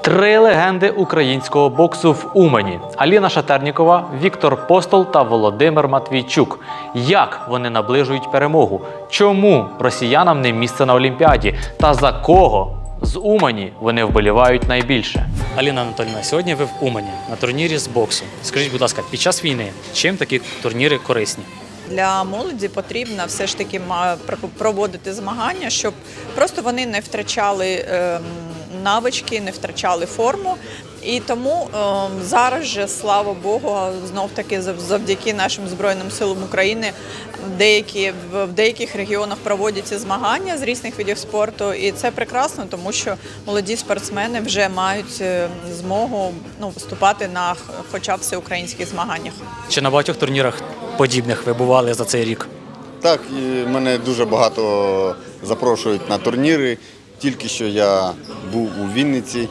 Три легенди українського боксу в Умані: Аліна Шатернікова, Віктор Постол та Володимир Матвійчук. Як вони наближують перемогу? Чому росіянам не місце на Олімпіаді? Та за кого з Умані вони вболівають найбільше? Аліна Анатольовна, сьогодні ви в Умані на турнірі з боксу. Скажіть, будь ласка, під час війни чим такі турніри корисні? Для молоді потрібно все ж таки проводити змагання, щоб просто вони не втрачали ем, навички, не втрачали форму. І тому ем, зараз же, слава Богу, знов таки завдяки нашим Збройним силам України деякі в в деяких регіонах проводяться змагання з різних видів спорту, і це прекрасно, тому що молоді спортсмени вже мають е, змогу ну, виступати на хоча б всеукраїнських змаганнях. Чи на багатьох турнірах подібних ви бували за цей рік? Так, і мене дуже багато запрошують на турніри. Тільки що я був у Вінниці,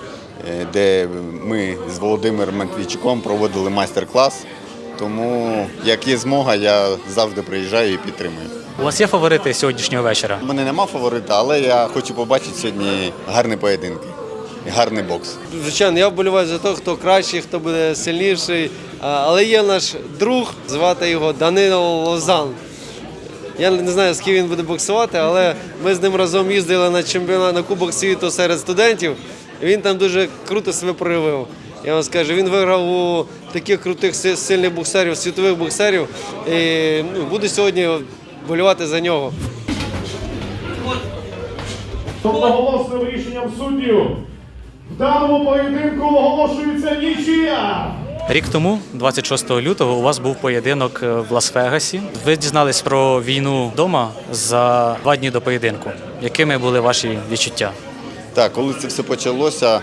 е, де ми з Володимиром Матвійчуком проводили майстер-клас. Тому, як є змога, я завжди приїжджаю і підтримую. У вас є фаворити сьогоднішнього вечора? У мене нема фаворита, але я хочу побачити сьогодні гарні поєдинки, і гарний бокс. Звичайно, я вболіваю за того, хто кращий, хто буде сильніший. Але є наш друг, звати його Данило Лозан. Я не знаю, з ким він буде боксувати, але ми з ним разом їздили на чемпіонат на Кубок світу серед студентів. Він там дуже круто себе проявив. Я вам скажу, він виграв у таких крутих сильних боксерів, світових боксерів. І ну, буду сьогодні болювати за нього. Одноголосним рішенням суддів в даному поєдинку оголошується нічия. Рік тому, 26 лютого, у вас був поєдинок е, в Лас-Вегасі. Ви дізнались про війну вдома за два дні до поєдинку. Якими були ваші відчуття? Так, коли це все почалося, е,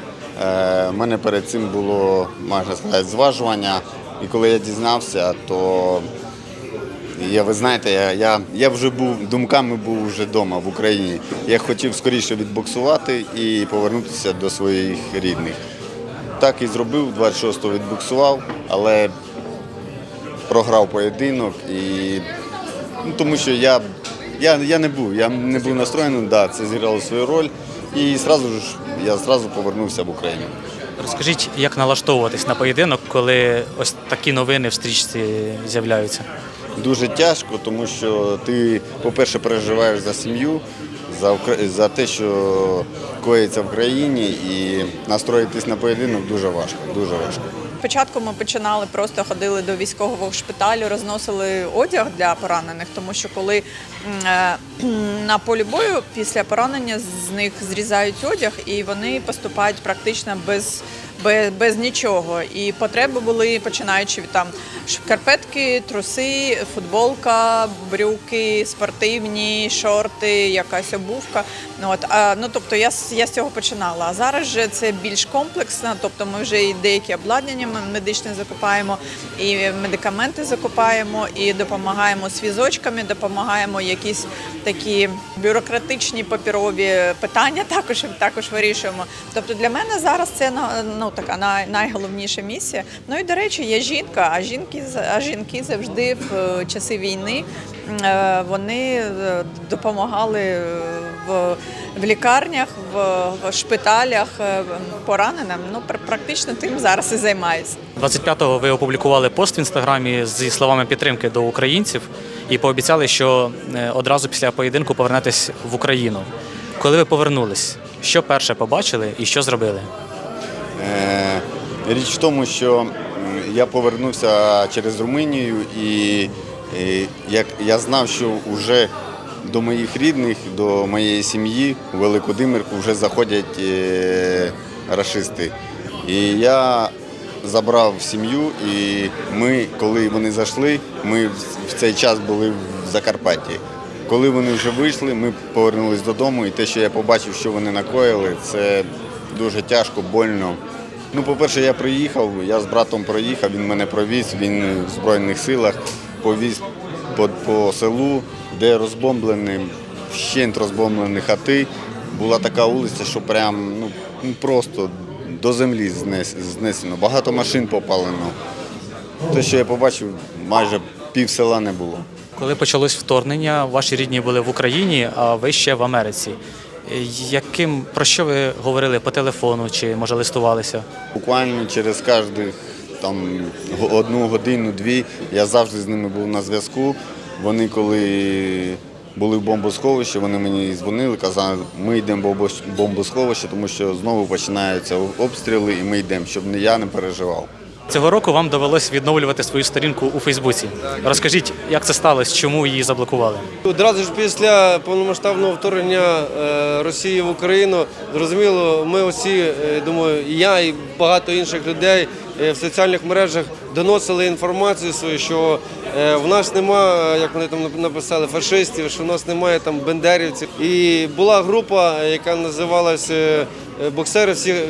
в мене перед цим було, можна сказати, зважування. І коли я дізнався, то я, ви знаєте, я, я, я вже був, думками був вже вдома в Україні. Я хотів скоріше відбоксувати і повернутися до своїх рідних. Так і зробив, 26-го відбоксував, але програв поєдинок і ну, тому що я, я, я не був, я не був настроєний, да, це зіграло свою роль. І зразу ж я зразу повернувся в Україну. Розкажіть, як налаштовуватись на поєдинок, коли ось такі новини в стрічці з'являються? Дуже тяжко, тому що ти, по-перше, переживаєш за сім'ю, за, за те, що коїться в країні, і настроїтись на поєдинок дуже важко, дуже важко. Спочатку ми починали просто ходили до військового шпиталю, розносили одяг для поранених, тому що коли е, на полі бою після поранення з них зрізають одяг і вони поступають практично без. Без, без нічого. І потреби були починаючи від там шкарпетки, труси, футболка, брюки, спортивні, шорти, якась обувка. Ну, от, а, ну, тобто я, я з цього починала. А зараз же це більш комплексно, тобто ми вже і деякі обладнання медичне закупаємо, і медикаменти закупаємо, і допомагаємо з візочками, допомагаємо якісь такі бюрократичні папірові питання також, також вирішуємо. Тобто для мене зараз це на- ну, така най, найголовніша місія. Ну і до речі, я жінка, а жінки, а жінки завжди в е, часи війни е, вони е, допомагали в, в лікарнях, в, шпиталях пораненим. Ну, пр- практично тим зараз і займаюся. 25-го ви опублікували пост в інстаграмі зі словами підтримки до українців і пообіцяли, що одразу після поєдинку повернетесь в Україну. Коли ви повернулись, що перше побачили і що зробили? Е, Річ в тому, що я повернувся через Румунію і, як я знав, що вже до моїх рідних, до моєї сім'ї у Великодимирку вже заходять е, рашисти. І я забрав сім'ю, і ми, коли вони зайшли, ми в цей час були в Закарпатті. Коли вони вже вийшли, ми повернулись додому, і те, що я побачив, що вони накоїли, це дуже тяжко, больно. Ну, по-перше, я приїхав, я з братом проїхав, він мене провіз, він в Збройних силах повіз по, по селу, де розбомблені, вщент розбомблені хати. Була така вулиця, що прям ну, ну, просто до землі знес, знесено. Багато машин попалено. Те, що я побачив, майже пів села не було. Коли почалось вторгнення, ваші рідні були в Україні, а ви ще в Америці. Яким про що ви говорили по телефону чи може листувалися? Буквально через кожних там одну годину, дві я завжди з ними був на зв'язку. Вони коли були в бомбосховищі, вони мені дзвонили, казали, ми йдемо в бомбос- бомбосховище, тому що знову починаються обстріли, і ми йдемо, щоб я не переживав. Цього року вам довелось відновлювати свою сторінку у Фейсбуці. Розкажіть, як це сталося, чому її заблокували? Одразу ж після повномасштабного вторгнення е, Росії в Україну, зрозуміло, ми усі, е, думаю, і я і багато інших людей е, в соціальних мережах доносили інформацію свою, що в нас нема, як вони там написали, фашистів, що в нас немає там бендерівців. І була група, яка називалася е, боксери всіх е,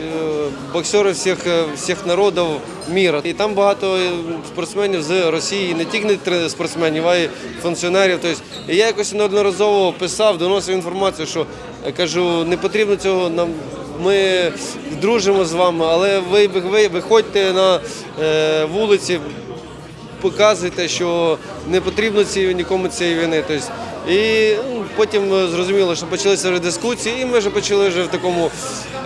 боксери всіх, е, всіх народів міра. І там багато е, спортсменів з Росії, не тільки спортсменів, а й функціонерів. Тобто і я якось неодноразово писав, доносив інформацію, що е, кажу, не потрібно цього нам. Ми дружимо з вами, але ви, ви, ви виходьте на е, вулиці, показуйте, що не потрібно цієї нікому цієї війни. Тобто, і ну, потім зрозуміло, що почалися вже дискусії, і ми вже почали вже в такому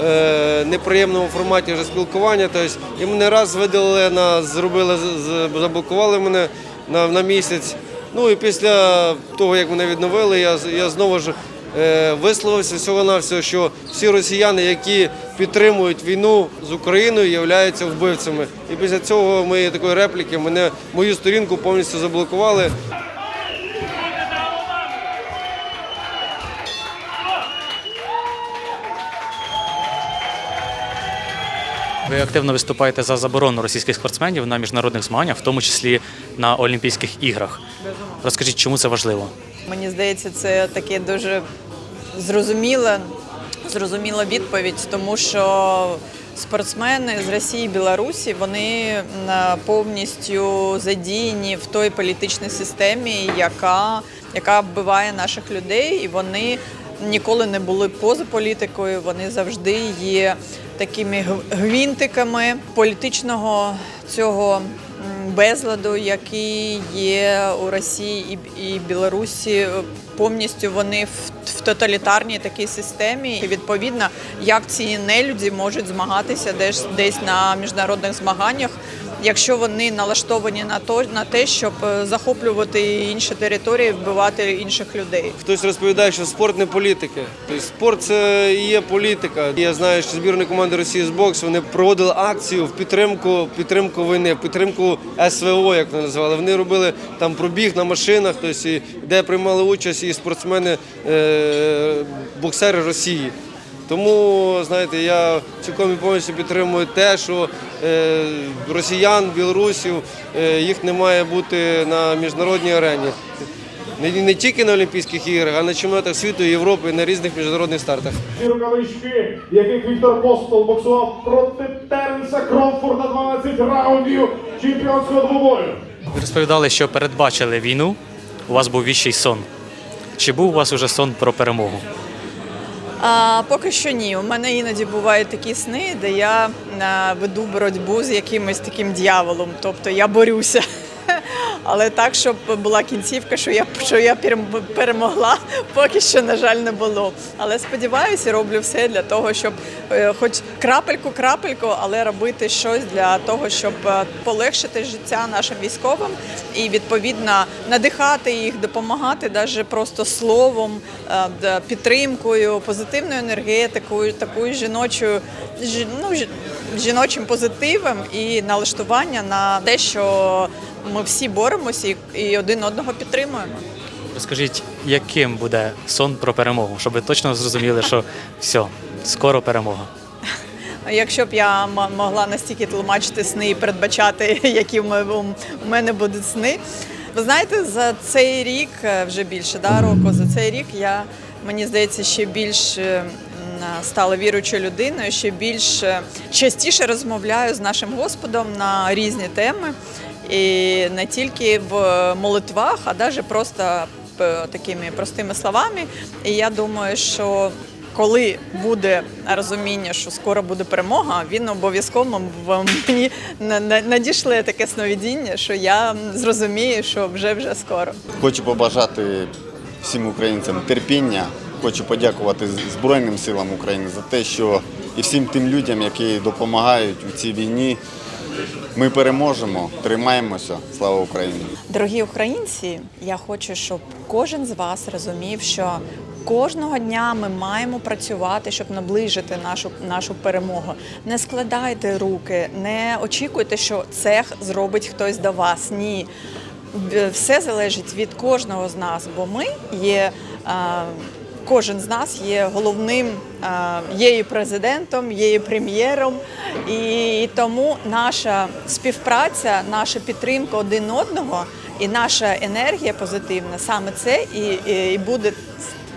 е, неприємному форматі вже спілкування. Тобто, і мене раз видалили на зробили, заблокували мене на, на місяць. Ну і після того, як мене відновили, я, я знову ж е, висловився всього навсього що всі росіяни, які підтримують війну з Україною, являються вбивцями. І після цього моєї такої репліки мене мою сторінку повністю заблокували. Ви активно виступаєте за заборону російських спортсменів на міжнародних змаганнях, в тому числі на Олімпійських іграх. Розкажіть, чому це важливо? Мені здається, це таке дуже зрозуміла, зрозуміла відповідь, тому що спортсмени з Росії і Білорусі вони повністю задіяні в той політичній системі, яка, яка вбиває наших людей, і вони ніколи не були поза політикою. Вони завжди є такими гв- гвинтиками політичного цього безладу, який є у Росії і Білорусі. Повністю вони в, в тоталітарній такій системі. І відповідно, як ці нелюді можуть змагатися десь десь на міжнародних змаганнях, якщо вони налаштовані на то на те, щоб е, захоплювати інші території, вбивати інших людей. Хтось розповідає, що спорт не політика. Тобто спорт це і є політика. Я знаю, що збірна команди Росії з боксу вони проводили акцію в підтримку підтримку війни, в підтримку СВО, як вони називали. Вони робили там пробіг на машинах, тобто, де приймали участь і спортсмени, е, боксери Росії. Тому, знаєте, я цілком і повністю підтримую те, що е, росіян, білорусів е, їх не має бути на міжнародній арені. Не, не тільки на Олімпійських іграх, а на чемпіонатах світу, Європи, на різних міжнародних стартах. Ці рукавички, яких Віктор Постол боксував проти Теренса Кромфорда 12 раундів чемпіонського двобою. Ви розповідали, що передбачили війну. У вас був віщий сон. Чи був у вас уже сон про перемогу? А, поки що ні. У мене іноді бувають такі сни, де я а, веду боротьбу з якимось таким дьяволом, тобто я борюся. Але так, щоб була кінцівка, що я що я перемогла, поки що, на жаль, не було. Але сподіваюся, роблю все для того, щоб е, хоч крапельку, крапельку, але робити щось для того, щоб е, полегшити життя нашим військовим і відповідно надихати їх, допомагати навіть просто словом, е, підтримкою, позитивною енергетикою, такою жіночою, ну, жіночим позитивом і налаштування на те, що ми всі боремося і, один одного підтримуємо. Розкажіть, яким буде сон про перемогу, щоб ви точно зрозуміли, що все, скоро перемога. Якщо б я могла настільки тлумачити сни і передбачати, які в у мене будуть сни. Ви знаєте, за цей рік, е, вже більше да, року, за цей рік я, мені здається, ще більш е, стала віруючою людиною, ще більш е, частіше розмовляю з нашим Господом на різні теми. І не тільки в молитвах, а навіть просто е, такими простими словами. І я думаю, що коли буде розуміння, що скоро буде перемога, він обов'язково мені на- на- таке сновидіння, що я зрозумію, що вже вже скоро. Хочу побажати всім українцям терпіння, хочу подякувати Збройним силам України за те, що і всім тим людям, які допомагають у цій війні. Ми переможемо, тримаємося. Слава Україні! Дорогі українці, я хочу, щоб кожен з вас розумів, що кожного дня ми маємо працювати, щоб наближити нашу, нашу перемогу. Не складайте руки, не очікуйте, що цех зробить хтось до вас. Ні. Все залежить від кожного з нас, бо ми є. е, Кожен з нас є головним, е, є і президентом, є і прем'єром, і тому наша співпраця, наша підтримка один одного і наша енергія позитивна саме це і, і, і буде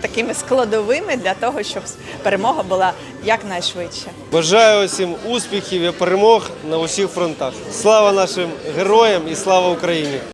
такими складовими для того, щоб перемога була якнайшвидше. Бажаю усім успіхів і перемог на усіх фронтах. Слава нашим героям і слава Україні!